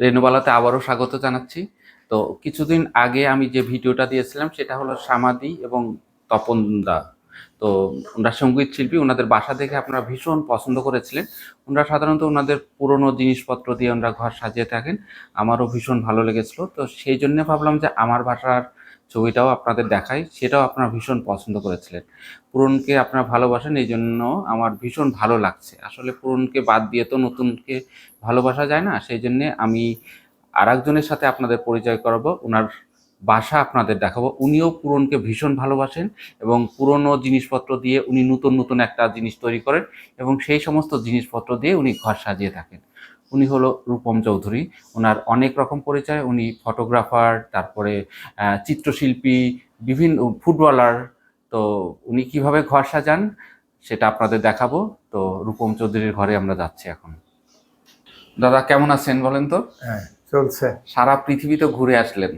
রেনুবালাতে আবারও স্বাগত জানাচ্ছি। তো কিছুদিন আগে আমি যে ভিডিওটা দিয়েছিলাম, সেটা হলো সামাদি এবং তপন দা তো ওনারা সংগীত শিল্পী, ওনাদের বাসা দেখে আপনারা ভীষণ পছন্দ করেছিলেন। ওনারা সাধারণত ওনাদের পুরনো জিনিসপত্র দিয়ে ওনারা ঘর সাজিয়ে থাকেন। আমারও ভীষণ ভালো লেগেছিল। তো সেই জন্য ভাবলাম যে আমার বাসার ছবিটাও আপনাদের দেখাই, সেটাও আপনারা ভীষণ পছন্দ করেছিলেন। পুরনকে আপনারা ভালোবাসেন এই জন্য আমার ভীষণ ভালো লাগছে। আসলে পুরনকে বাদ দিয়ে তো নতুনকে ভালোবাসা যায় না সেই জন্যে আমি আর একজনের সাথে আপনাদের পরিচয় করাবো ওনার বাসা আপনাদের দেখাবো। উনিও পুরনকে ভীষণ ভালোবাসেন এবং পুরনো জিনিসপত্র দিয়ে উনি নতুন নতুন একটা জিনিস তৈরি করেন এবং সেই সমস্ত জিনিসপত্র দিয়ে উনি ঘর সাজিয়ে থাকেন। উনি হলো রূপম চৌধুরী। ওনার অনেক রকম পরিচয় উনি ফটোগ্রাফার তারপরে চিত্রশিল্পী বিভিন্ন ফুটবলার তো উনি কীভাবে ঘর সাজান সেটা আপনাদের দেখাবো। তো রূপম চৌধুরীর ঘরে আমরা যাচ্ছি এখন। দাদা কেমন আছেন বলেন তো? হ্যাঁ চলছে। সারা পৃথিবী তো ঘুরে আসলেন।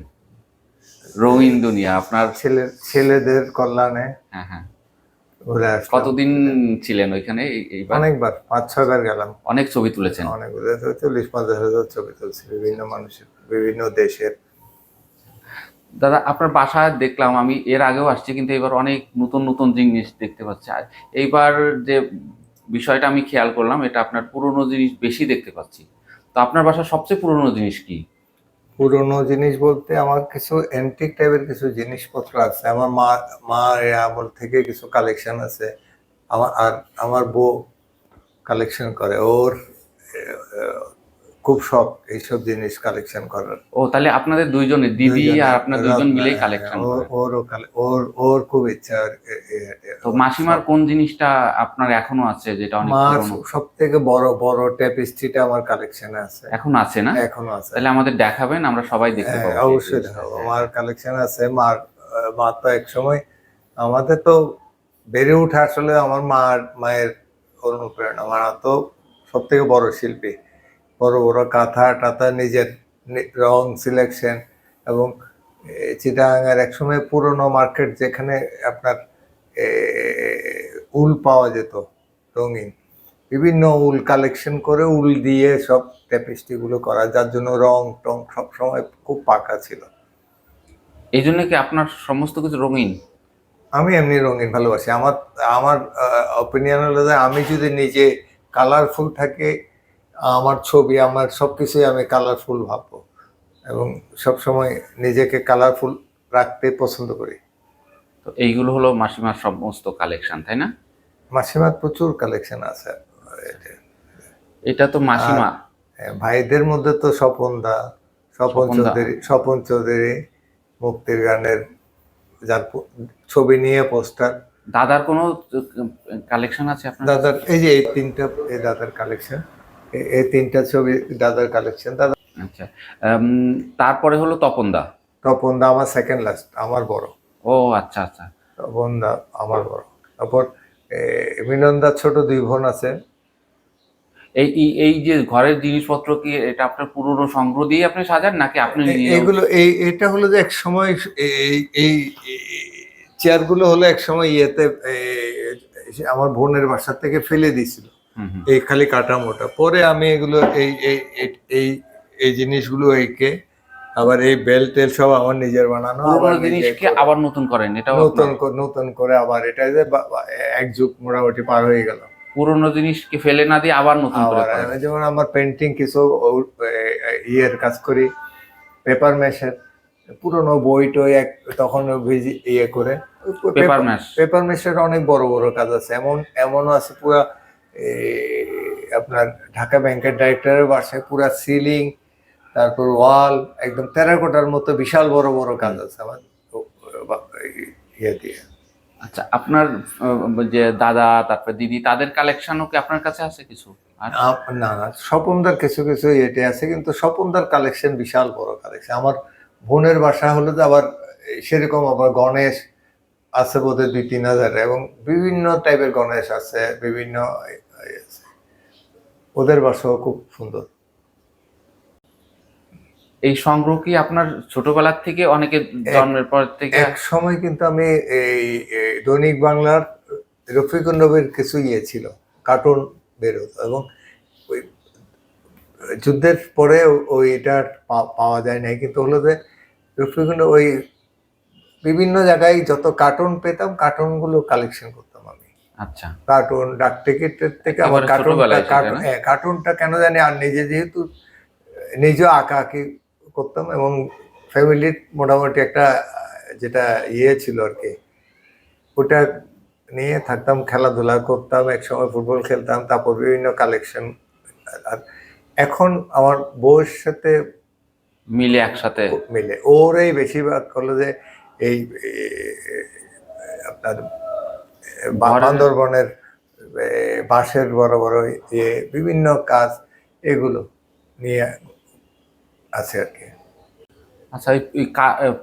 রঙিন দুনিয়া আপনার ছেলে ছেলেদের কল্যাণে। হ্যাঁ হ্যাঁ। ঘুরে আসলাম কতদিন ছিলেন ওইখানে? অনেকবার পাঁচ ছয়বার গেলাম। অনেক ছবি তুলেছেন। অনেক চল্লিশ পঞ্চাশ হাজার ছবি তুলছি বিভিন্ন মানুষের বিভিন্ন দেশের। দাদা আপনার বাসায় দেখলাম আমি এর আগেও আসছি কিন্তু এবার অনেক নতুন নতুন জিনিস দেখতে পাচ্ছি। আর এইবার যে বিষয়টা আমি খেয়াল করলাম এটা আপনার পুরনো জিনিস বেশি দেখতে পাচ্ছি। তো আপনার বাসার সবচেয়ে পুরনো জিনিস কি? পুরনো জিনিস বলতে আমার কিছু অ্যান্টিক টাইপের কিছু জিনিসপত্র আছে। আমার মা মা আমল থেকে কিছু কালেকশন আছে। আমার, আর আমার বউ কালেকশন করে। ওর খুব শখ এইসব জিনিস কালেকশন করার। ও তাহলে আপনাদের দুইজনের দিদি আর আপনার দুইজন মিলেই হ্যাঁ, কালেকশন ওর- ওর ওর খুব ইচ্ছা তো মাসিমার কোন জিনিসটা আপনার এখনও আছে যেটা অনেক মার পুরনো? সব থেকে বড় বড় ট্যাপিস্ট্রিটা আমার কালেকশনে আছে। এখন আছে না? এখনও আছে। তাহলে আমাদের দেখাবেন আমরা সবাই দেখতে হ্যাঁ, পাবো। অবশ্যই দেখাবো। আমার কালেকশন আছে মার মা তো এক সময় আমাদের তো বেড়ে উঠে আসলে আমার মার মায়ের অনুপ্রেরণা। মা তো সব থেকে বড় শিল্পী। বড় বড় কাঁথা টাথা নিজের রং সিলেকশন এবং চিটাগাঙের এক সময় পুরনো মার্কেট যেখানে আপনার উল পাওয়া যেত রঙিন। বিভিন্ন উল কালেকশন করে উল দিয়ে সব ট্যাপিস্ট্রিগুলো করা যার জন্য রং টং সব সময় খুব পাকা ছিল। এই জন্য কি আপনার সমস্ত কিছু রঙিন? আমি এমনি রঙিন ভালোবাসি। আমার আমার অপিনিয়ন হলো যে আমি যদি নিজে কালারফুল থাকে আমার ছবি আমার সব কিছুই আমি কালারফুল ভাববো এবং সব সময় নিজেকে কালারফুল রাখতে পছন্দ করি। তো এইগুলো হলো মাসিমার সমস্ত কালেকশন তাই না? মাসিমার প্রচুর কালেকশন আছে। এটা তো মাসিমা। ভাইদের মধ্যে তো স্বপন দা স্বপন চৌধুরী স্বপন চৌধুরী মুক্তির গানের যার ছবি নিয়ে পোস্টার। দাদার কোনো কালেকশন আছে আপনার? দাদার এই যে এই তিনটা এই দাদার কালেকশন এই তিনটা ছবি দাদার কালেকশন দাদা আচ্ছা তারপরে হলো তপন দা তপন দা আমার সেকেন্ড লাস্ট আমার বড়। ও আচ্ছা আচ্ছা। তপন দা আমার বড়। তারপর এ, মিলন দার ছোট দুই বোন আছে। এই এই- যে ঘরের জিনিসপত্র কি এটা আপনার পুরনো সংগ্রহ দিয়ে আপনি সাজান নাকি আপনি এগুলো এই এটা হলো যে এক সময় এই এই চেয়ারগুলো হলো এক সময় ইয়েতে আমার বোনের বাসা থেকে ফেলে দিয়েছিল। এই খালি কাঠামোটা। পরে আমি এগুলো এই এই এই- জিনিসগুলো এঁকে আবার এই বেল টেল সব আমার নিজের বানানো আবার জিনিসকে আবার নতুন করেন এটা নতুন নতুন করে আবার এটা যে এক যুগ মোটামুটি পার হয়ে গেল। পুরনো জিনিসকে ফেলে না দিয়ে আবার নতুন করে যেমন আমার পেন্টিং কিছু ইয়ের কাজ করি পেপার ম্যাশের। পুরনো বই টই এক তখন ভিজি ইয়ে করে। Paper mash. পেপার মেশের অনেক বড় বড় কাজ আছে। এমন এমনও আছে পুরা আপনার ঢাকা ব্যাংকের ডাইরেক্টরের বাসায় পুরা সিলিং তারপর ওয়াল একদম টেরাকোটার মতো বিশাল বড় বড় কাজ আছে আমার। ইয়ে দিয়ে। আচ্ছা আপনার যে দাদা তারপর দিদি তাদের কালেকশনও কি আপনার কাছে আছে কিছু? না না স্বপনদার কিছু কিছু ইয়েতে আছে কিন্তু স্বপনদার কালেকশন বিশাল বড় কালেকশন আমার বোনের বাসা হলো যে আবার সেরকম আবার গণেশ আছে বোধহয় দুই তিন হাজার এবং বিভিন্ন টাইপের গণেশ আছে বিভিন্ন ওদের বাসাও খুব সুন্দর। এই সংগ্রহ কি আপনার ছোটবেলার থেকে অনেকে জন্মের পর থেকে? এক সময় কিন্তু আমি এই দৈনিক বাংলার রফিকুল নবীর কিছু ইয়ে ছিল কার্টুন বেরোতো এবং ওই যুদ্ধের পরে ওইটা পাওয়া যায় নাই কিন্তু হলো যে রফিকুল ওই বিভিন্ন জায়গায় যত কার্টুন পেতাম কার্টুনগুলো কালেকশন করতাম আমি। আচ্ছা। কার্টুন ডাক টিকিটের থেকে আমার কার্টুনটা কার্টুন হ্যাঁ কার্টুনটা কেন জানি আর নিজে যেহেতু নিজে আঁকা আঁকি করতাম এবং ফ্যামিলির মোটামুটি একটা যেটা ইয়ে ছিল আর কি ওটা নিয়ে থাকতাম খেলাধুলা করতাম একসময় ফুটবল খেলতাম তারপর বিভিন্ন কালেকশন আর এখন আমার বউয়ের সাথে মিলে একসাথে? মিলে। ওরাই বেশিরভাগ হলো যে এই আপনার বান্দরবনের বাঁশের বড় বড় ইয়ে বিভিন্ন কাজ এগুলো নিয়ে আছে আর কি। আচ্ছা এই-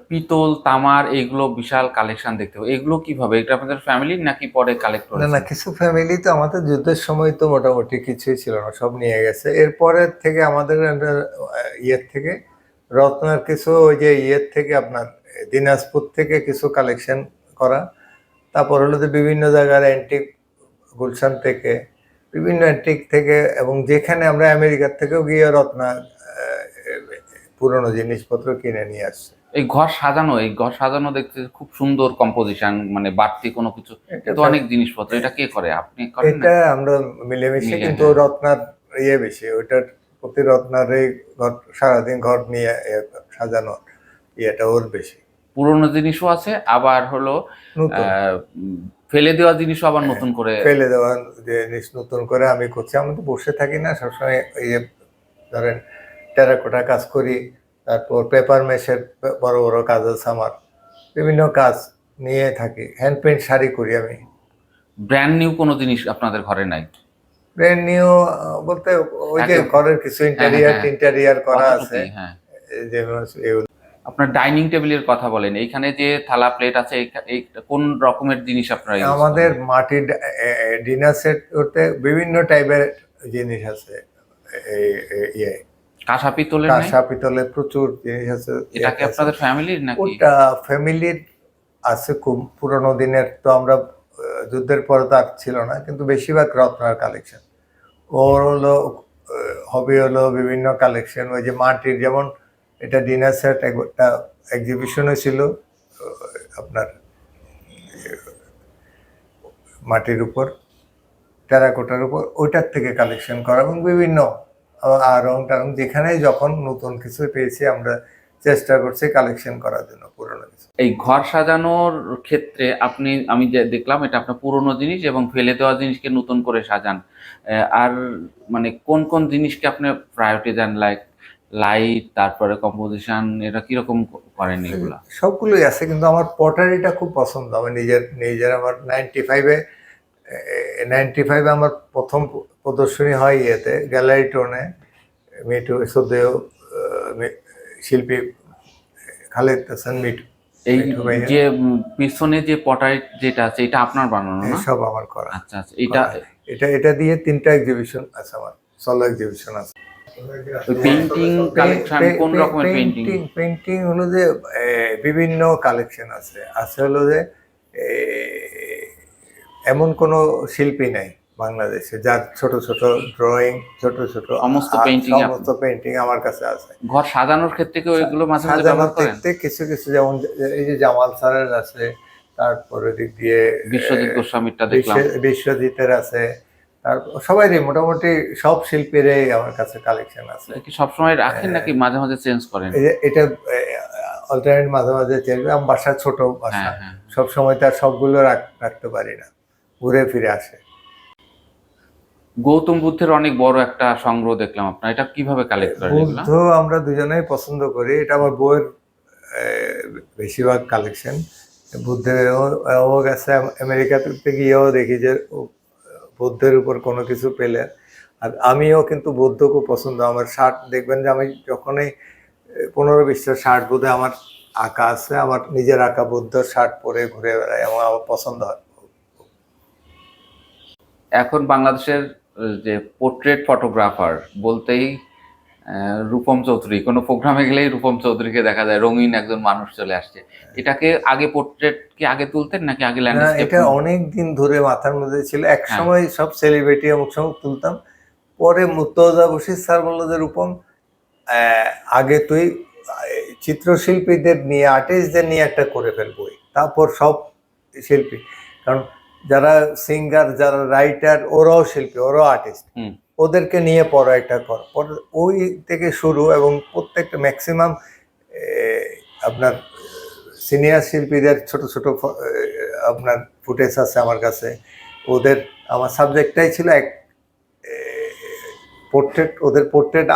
পিতল তামার এগুলো বিশাল কালেকশন দেখতে হবে। এগুলো কীভাবে? এটা আপনাদের ফ্যামিলির নাকি পরে কালেক্ট না না কিছু ফ্যামিলি তো আমাদের যুদ্ধের সময় তো মোটামুটি কিছুই ছিল না সব নিয়ে গেছে। এরপরের থেকে আমাদের ইয়ের থেকে রত্নার কিছু ওই যে ইয়ের থেকে আপনার দিনাজপুর থেকে কিছু কালেকশন করা। তারপর হলো যে বিভিন্ন জায়গার অ্যান্টিক গুলশান থেকে বিভিন্ন অ্যান্টিক থেকে এবং যেখানে আমরা আমেরিকার থেকেও গিয়ে রত্না পুরনো জিনিসপত্র কিনে নিয়ে আসছি। এই ঘর সাজানো এই ঘর সাজানো দেখতে খুব সুন্দর কম্পোজিশন মানে বাড়তি কোনো কিছু। তো অনেক জিনিসপত্র এটা কে করে? আপনি করেন এটা আমরা মিলেমিশে কিন্তু রত্নার ইয়ে বেশি ওইটার প্রতি রত্নার এই ঘর সারাদিন ঘর নিয়ে সাজানো। ইয়েটা ওর বেশি। পুরোনো জিনিসও আছে আবার হলো ফেলে দেওয়া জিনিসও আবার নতুন করে ফেলে দেওয়া জিনিস নতুন করে আমি করছি। আমি তো বসে থাকি না সবসময় ইয়ে ধরেন টেরাকোটা কাজ করি তারপর পেপার মেশের বড় বড় কাজ আছে আমার। বিভিন্ন কাজ নিয়ে থাকি হ্যান্ড পেন্ট শাড়ি করি আমি। ব্র্যান্ড নিউ কোনো জিনিস আপনাদের ঘরে নাই? ব্র্যান্ড নিউ বলতে ওই যে ঘরের কিছু ইন্টেরিয়ার হ্যাঁ। টিন্টেরিয়ার করা আছে। হ্যাঁ। যেমন আপনার ডাইনিং টেবিলের কথা বলেন এইখানে যে থালা প্লেট আছে এই- কোন রকমের জিনিস আপনারা? আমাদের মাটির ডিনার সেট করতে বিভিন্ন টাইপের জিনিস আছে ইয়ে। কাঁসা পিতলের কাঁসা পিতলের প্রচুর জিনিস আছে এটা কি আপনাদের ফ্যামিলির নাকি? ওটা ফ্যামিলির আছে খুব পুরোনো দিনের তো আমরা যুদ্ধের পরে তো আর ছিল না কিন্তু বেশিরভাগ রত্নার কালেকশন ওর হলো হবি হলো বিভিন্ন কালেকশন ওই যে মাটির যেমন এটা ডিনার সেট একটা এক্সিবিশনে ছিল, আপনার, মাটির উপর টেরাকোটার উপর, ওইটার থেকে কালেকশন করা এবং বিভিন্ন আর টারং যেখানে যখন নতুন কিছু পেয়েছি, আমরা চেষ্টা করছি কালেকশন করার জন্য পুরোনো কিছু। এই ঘর সাজানোর ক্ষেত্রে আপনি, আমি যে দেখলাম, এটা আপনার পুরনো জিনিস এবং ফেলে দেওয়া জিনিসকে নতুন করে সাজান। আর মানে কোন কোন জিনিসকে আপনি প্রায়োরিটি দেন? লাইক লাইট তারপরে কম্পোজিশন এটা কীরকম করেন এগুলো? সবগুলোই আছে কিন্তু আমার পটারিটা খুব পছন্দ আমার নিজের নিজের আমার নাইনটি ফাইভে নাইনটি ফাইভে আমার প্রথম প্রদর্শনী হয় ইয়েতে গ্যালারি টোনে মিটু সদ্দেও শিল্পী খালেদ হাসান মিটু এই যে পিছনে যে পটাই যেটা আছে এটা আপনার বানানো না? সব আমার করা। আচ্ছা আচ্ছা এটা এটা এটা দিয়ে তিনটা এক্সিবিশন আছে আমার সলো এক্সিবিশন আছে। পেইন্টিং কালেকশন কোন রকমের পেইন্টিং পেইন্টিং হলো যে বিভিন্ন কালেকশন আছে। আছে হলো যে এমন কোনো শিল্পী নাই বাংলাদেশে যার ছোট ছোট ড্রয়িং ছোট ছোট সমস্ত এ সমস্ত পেইন্টিং আমার কাছে আছে। ঘর সাজানোর ক্ষেত্রে কেউ এগুলো মাঝে মাঝে ব্যবহার করেন? কিছু কিছু যেমন এই যে জামাল স্যারের আছে তারপরে দিক দিয়ে বিশ্বজিৎ গোস্বামীরটা দেখলাম। বিশ্ব- বিশ্বজিতের আছে সবাইরই মোটামুটি সব শিল্পীরই আমার কাছে কালেকশন আছে। কি সবসময় রাখেন নাকি মাঝে মাঝে চেঞ্জ করেন? এটা অল্টারনেট মাঝে মাঝে চেঞ্জ আমার বাসা ছোট বাসা। হ্যাঁ হ্যাঁ। সব সময় তার সবগুলো রাখতে পারি না। ঘুরে ফিরে আসে। গৌতম বুদ্ধের অনেক বড় একটা সংগ্রহ দেখলাম আপনার। এটা কীভাবে কালেক্ট করেন বুদ্ধ আমরা দুজনেই পছন্দ করি। এটা আমার বইয়ের বেশিরভাগ কালেকশন বুদ্ধের ও- গেছে আমেরিকাতে গিয়েও দেখি যে বুদ্ধের উপর কোনো কিছু পেলে। আর আমিও কিন্তু বুদ্ধ খুব পছন্দ। আমার শার্ট দেখবেন যে আমি যখনই পনেরো বিশটা শার্ট বোধে আমার আঁকা আছে, আমার নিজের আঁকা বৌদ্ধ শার্ট পরে ঘুরে বেড়াই আমার আমার পছন্দ হয়। এখন বাংলাদেশের যে পোর্ট্রেট ফটোগ্রাফার বলতেই রূপম চৌধুরী। কোনো প্রোগ্রামে গেলেই রূপম চৌধুরীকে দেখা যায় রঙিন একজন মানুষ চলে আসছে। এটাকে আগে পোর্ট্রেট কি আগে তুলতেন নাকি আগে ল্যান্ডস্কেপ এটা অনেক দিন ধরে মাথার মধ্যে ছিল। এক সময় সব সেলিব্রিটি অমুক সময় তুলতাম। পরে মুর্তজা বশির স্যার বলল যে রূপম আগে তুই চিত্রশিল্পীদের নিয়ে আর্টিস্টদের নিয়ে একটা করে ফেল বই। তারপর সব শিল্পী। কারণ যারা সিঙ্গার যারা রাইটার ওরাও শিল্পী ওরাও আর্টিস্ট হুম। ওদেরকে নিয়ে পড়া একটা কর ওই থেকে শুরু এবং প্রত্যেকটা ম্যাক্সিমাম আপনার সিনিয়র শিল্পীদের ছোট ছোট আপনার ফুটেজ আছে আমার কাছে। ওদের, আমার সাবজেক্টটাই ছিল এক পোর্ট্রেট ওদের পোর্ট্রেট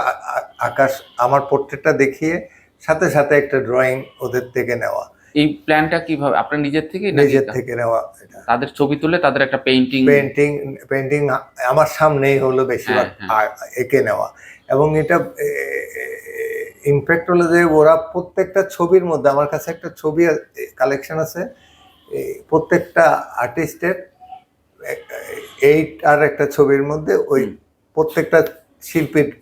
আকাশ, আমার পোর্ট্রেটটা দেখিয়ে সাথে সাথে একটা ড্রয়িং ওদের থেকে নেওয়া। এই প্ল্যানটা কীভাবে? আপনার নিজের থেকে নিজের থেকে নেওয়া এটা। তাদের ছবি তুলে তাদের একটা পেইন্টিং পেন্টিং পেন্টিং আমার সামনেই হলো বেশিরভাগ হ্যাঁ, আ- এঁকে নেওয়া। এবং এটা ইনফ্যাক্ট হলো যে ওরা প্রত্যেকটা ছবির মধ্যে আমার কাছে একটা ছবি কালেকশন আছে। প্রত্যেকটা আর্টিস্টের এইট আর একটা ছবির মধ্যে ওই প্রত্যেকটা শিল্পীর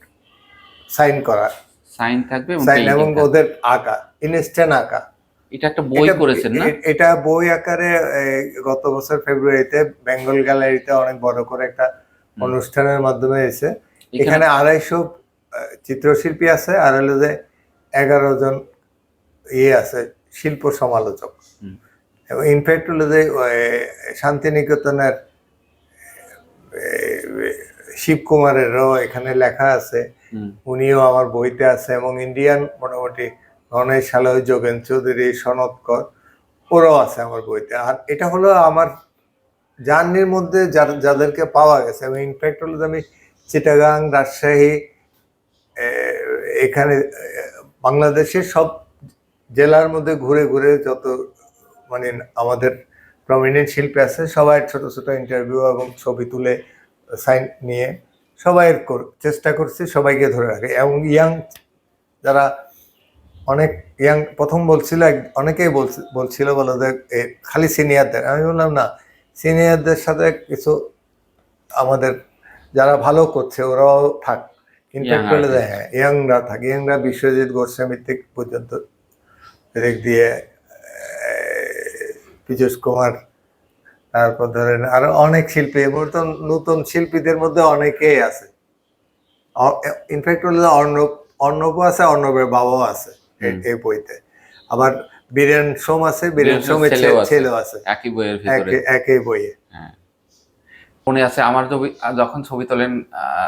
সাইন করা। সাইন থাকবে সাইন এবং ওদের আঁকা ইনস্ট্যান্ট আঁকা। এটা একটা বই করেছেন না? এটা বই আকারে গত বছর ফেব্রুয়ারিতে বেঙ্গল গ্যালারিতে অনেক বড় করে একটা অনুষ্ঠানের মাধ্যমে এসে এখানে আড়াইশো চিত্রশিল্পী আছে আর হলো যে এগারো জন ইয়ে আছে শিল্প সমালোচক। এবং ইনফ্যাক্ট হলো যে শান্তিনিকেতনের শিবকুমারেরও এখানে লেখা আছে উনিও আমার বইতে আছে এবং ইন্ডিয়ান মোটামুটি গণেশ সালয় যোগেন চৌধুরী সনৎকর ওরাও আছে আমার বইতে। আর এটা হলো আমার জার্নির মধ্যে যার- যাদেরকে পাওয়া গেছে। আমি ইনফ্যাক্ট হলো আমি চিটাগাং, রাজশাহী এখানে বাংলাদেশের সব জেলার মধ্যে ঘুরে ঘুরে যত মানে আমাদের প্রমিনেন্ট শিল্পী আছে, সবাই ছোট ছোট ইন্টারভিউ এবং ছবি তুলে সাইন নিয়ে সবাই চেষ্টা করছি সবাইকে ধরে রাখে। এবং ইয়াং যারা অনেক ইয়াং প্রথম বলছিল অনেকেই বলছি- বলছিল বলো যে এ, খালি সিনিয়রদের আমি বললাম না সিনিয়রদের সাথে কিছু আমাদের যারা ভালো করছে ওরাও থাক। ইনফ্যাক্ট বলে হ্যাঁ ইয়াংরা থাক। ইয়াংরা বিশ্বজিৎ গোস্বামী পর্যন্ত দিক দিয়ে পীযুষ কুমার তারপর ধরেন আরও অনেক শিল্পী এবং তো নতুন শিল্পীদের মধ্যে অনেকেই আছে। ইনফ্যাক্ট হলো অর্ণব অর্ণবও আছে অর্ণবের বাবাও আছে। এই- বইতে। আবার বীরেন সোম আছে বীরেন সোমের ছেলেও আছে। একই বইয়ের ভিতরে। একই- বইয়ে। হ্যাঁ। মনে আছে আমার ছবি যখন ছবি তোলেন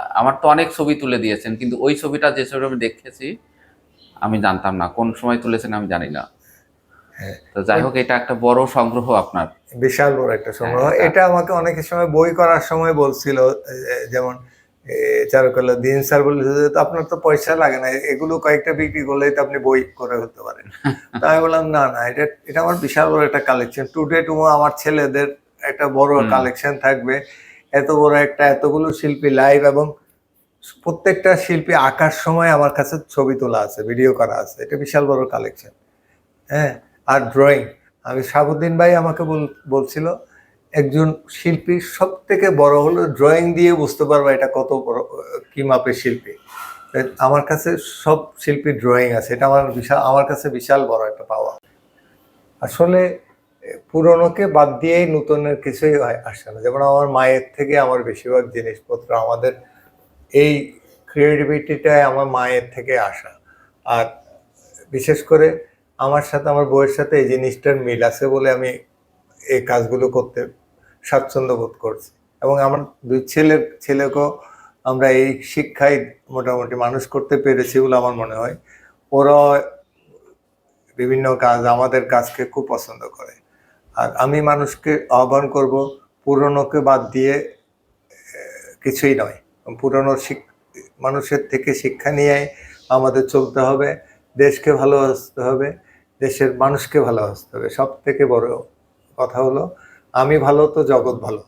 আমার তো অনেক ছবি তুলে দিয়েছেন কিন্তু ওই ছবিটা যে ছবি আমি দেখেছি আমি জানতাম না। কোন সময় তুলেছেন আমি জানি না। হ্যাঁ। তো যাই হোক এটা একটা বড় সংগ্রহ আপনার। বিশাল বড় একটা সংগ্রহ। হ্যাঁ, এটা আমাকে অনেক সময় বই করার সময় বলছিল যেমন চারুকলা দিন স্যার "তো আপনার তো পয়সা লাগে না এগুলো কয়েকটা বিক্রি করলেই তো আপনি বই করে হতে পারেন। তো আমি বললাম না না এটা এটা আমার বিশাল বড় একটা কালেকশন টুডে টুমো আমার ছেলেদের একটা বড় কালেকশন থাকবে। এত বড় একটা এতগুলো শিল্পী লাইভ এবং প্রত্যেকটা শিল্পী আঁকার সময় আমার কাছে ছবি তোলা আছে ভিডিও করা আছে। এটা বিশাল বড় কালেকশন হ্যাঁ আর ড্রয়িং আমি সাবুদ্দিন ভাই আমাকে বল- বলছিল একজন শিল্পীর সব থেকে বড় হলো ড্রয়িং দিয়ে বুঝতে পারবা এটা কত বড়, কি মাপের শিল্পী। আমার কাছে সব শিল্পীর ড্রয়িং আছে, এটা আমার বিশাল, আমার কাছে বিশাল বড় একটা পাওয়া। আসলে পুরনোকে বাদ দিয়েই নতুনের কিছুই আসে না। যেমন আমার মায়ের থেকে আমার বেশিরভাগ জিনিসপত্র আমাদের এই ক্রিয়েটিভিটিটাই আমার মায়ের থেকে আসা। আর বিশেষ করে আমার সাথে, আমার বউয়ের সাথে এই জিনিসটার মিল আছে বলে আমি এই কাজগুলো করতে স্বাচ্ছন্দ্য বোধ করছি। এবং আমার দুই ছেলে, ছেলেকেও আমরা এই শিক্ষায় মোটামুটি মানুষ করতে পেরেছি বলে আমার মনে হয়। ওরা বিভিন্ন কাজ আমাদের কাজকে খুব পছন্দ করে। আর আমি মানুষকে আহ্বান করব, পুরনোকে বাদ দিয়ে কিছুই নয়। পুরনো মানুষের থেকে শিক্ষা নিয়ে আমাদের চলতে হবে, দেশকে ভালোবাসতে হবে, দেশের মানুষকে ভালোবাসতে হবে। সব থেকে বড় কথা হলো আমি ভালো তো জগৎ ভালো।